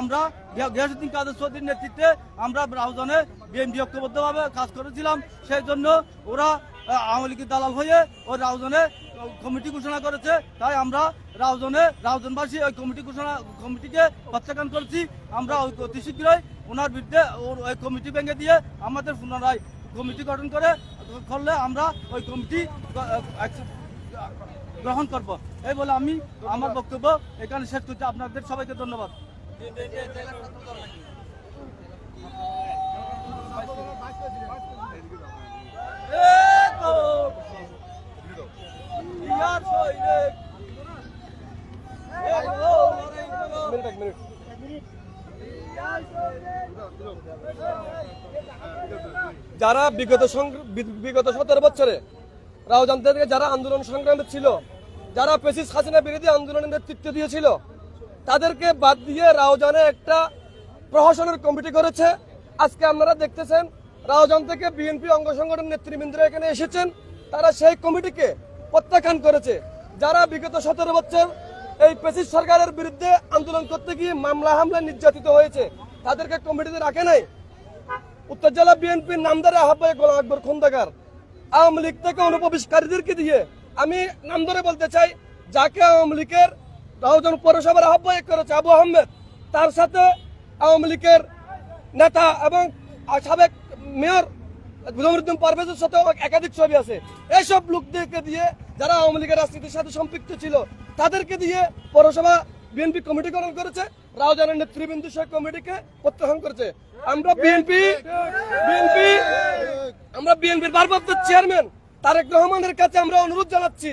আমরা গিয়া- গিয়াসুদ্দিন কাদের চৌধুরীর নেতৃত্বে আমরা রাউজানে বিএনপি ঐক্যবদ্ধভাবে কাজ করেছিলাম। সেই জন্য ওরা আওয়ামী লীগের দালাল হয়ে ওই রাউজানে কমিটি ঘোষণা করেছে। তাই আমরা রাউজনে রাউজনবাসী ওই কমিটি ঘোষণা, কমিটিকে প্রত্যাখ্যান করেছি। আমরা ওই অতি শীঘ্রই ওনার বিরুদ্ধে ওর, ওই কমিটি ভেঙে দিয়ে আমাদের পুনরায় কমিটি গঠন করে, করলে আমরা ওই কমিটি গ্রহণ করব। এই বলে আমি আমার বক্তব্য এখানে শেষ করছি। আপনাদের সবাইকে ধন্যবাদ। যারা বিগত বিগত সতেরো বছরে থেকে যারা আন্দোলন সংগ্রামে ছিল, যারা পেসিস হাসিনা বিরোধী আন্দোলনের নেতৃত্ব দিয়েছিল তাদেরকে বাদ দিয়ে রাউজানে একটা প্রশাসনের কমিটি করেছে। আজকে আপনারা দেখতেছেন রাউজান থেকে বিএনপি অঙ্গ সংগঠন নেতৃবৃন্দরা এখানে এসেছেন। তারা সেই কমিটিকে প্রত্যাখ্যান করেছে। যারা বিগত সতেরো বছর এই পেসিস সরকারের বিরুদ্ধে আন্দোলন করতে গিয়ে মামলা হামলা নির্যাতিত হয়েছে, তাদেরকে কমিটিতে রাখে নাই। উত্তর জেলা বিএনপির নামদারে আহ্বায়ক গোলাম আকবর খন্দকার আওয়ামী লীগ থেকে অনুপ্রবেশকারীদেরকে দিয়ে আমি নাম ধরে বলতে চাই, যাকে আওয়ামী লীগের রাহুজন পৌরসভার আহ্বায়ক করেছে আবু আহমেদ। তার সাথে আওয়ামী লীগের নেতা এবং সাবেক মেয়র গুলামুদ্দিন পারভেজের সাথে একাধিক ছবি আছে। এইসব লোকদেরকে দিয়ে যারা আওয়ামী লীগের রাজনীতির সাথে সম্পৃক্ত ছিল, তাদেরকে দিয়ে পৌরসভা বিএনপি কমিটি গঠন করেছে। রাউজানের নেতৃবৃন্দ সেই কমিটিকে প্রত্যাখ্যান করেছে। আমরা বিএনপি বিএনপি, আমরা বিএনপির ভারপ্রাপ্ত চেয়ারম্যান তারেক রহমানের কাছে আমরা অনুরোধ জানাচ্ছি।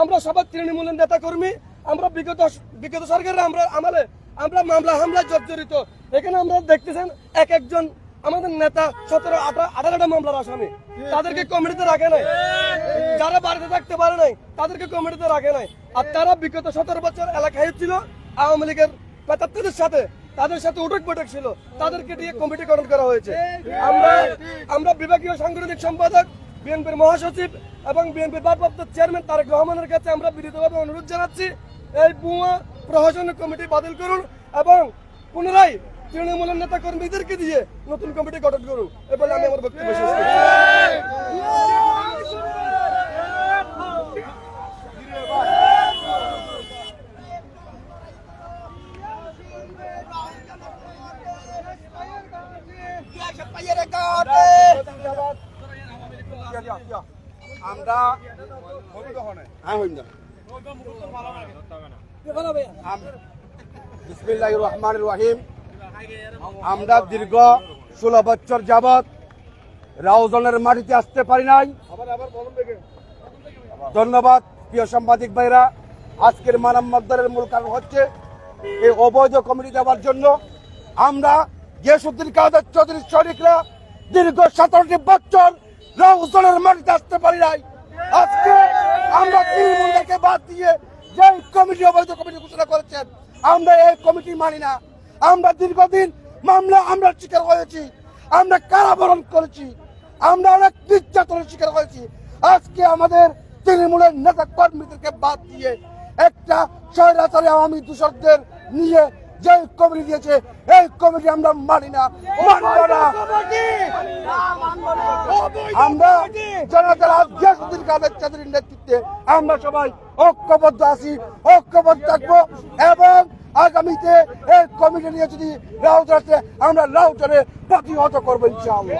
আমরা সবার তৃণমূলের নেতা কর্মী আমরা বিগত বিগত সরকারের আমরা আমলে, আমরা মামলা হামলায় জর্জরিত। এখানে আমরা দেখতেছেন এক একজন আমাদের নেতা সতেরো আঠারোটা মামলার আসামি। তাদেরকে কমিটিতে রাখে নাই। যারা বাড়িতে থাকতে পারে নাই, তাদেরকে কমিটিতে রাখে নাই। আর তারা বিগত সতেরো বছর এলাকায় ছিল, আওয়ামী লীগের পেতাত্তাদের সাথে। তাদের সাথে উঠক বৈঠক ছিল। তাদেরকে দিয়ে কমিটি গঠন করা হয়েছে। আমরা আমরা বিভাগীয় সাংগঠনিক সম্পাদক, বিএনপির মহাসচিব এবং বিএনপির ভারপ্রাপ্ত চেয়ারম্যান তারেক রহমানের কাছে আমরা বিনীতভাবে অনুরোধ জানাচ্ছি এই বুয়া প্রশাসনিক কমিটি বাতিল করুন এবং পুনরায় তৃণমূলের নেতা কর্মীদেরকে দিয়ে নতুন কমিটি গঠন করুন। এ বলে আমি আমার বক্তব্য শেষ আমরা হ্যাঁ আমরা দীর্ঘ ষোলো বছর যাবৎ রাউজনের মাটিতে আসতে পারি নাই। ধন্যবাদ, প্রিয় সাংবাদিক ভাইরা। আজকের মানব মূল কারণ হচ্ছে এই অবৈধ কমিটি দেওয়ার জন্য আমরা গিয়াসুদ্দিন কাদের চৌধুরী শরিকরা দীর্ঘ সতেরোটি বছর রাউজনের মাটিতে আসতে পারি নাই। আজকে আমরা তৃণমূলকে বাদ দিয়ে যে কমিটি অবৈধ কমিটি ঘোষণা করেছেন, আমরা এই কমিটি মানি না। আমরা দীর্ঘদিন মামলা আমরা শিকার হয়েছি, আমরা কারাবরণ করেছি, আমরা অনেক নির্যাতনের শিকার হয়েছি। আজকে আমাদের তৃণমূলের নেতা কর্মীদেরকে বাদ দিয়ে একটা স্বৈরাচারী আওয়ামী দূষকদের নিয়ে যে কমিটি দিয়েছে, এই কমিটি আমরা মানি না। মানব না। আমরা জনতার গিয়াসুদ্দিন কাদের চৌধুরীর নেতৃত্বে আমরা সবাই ঐক্যবদ্ধ আছি ঐক্যবদ্ধ থাকব এবং আগামীতে এই কমিটি নিয়ে যদি রাউটারে আমরা রাউটারে প্রতিহত করব ইনশাআল্লাহ।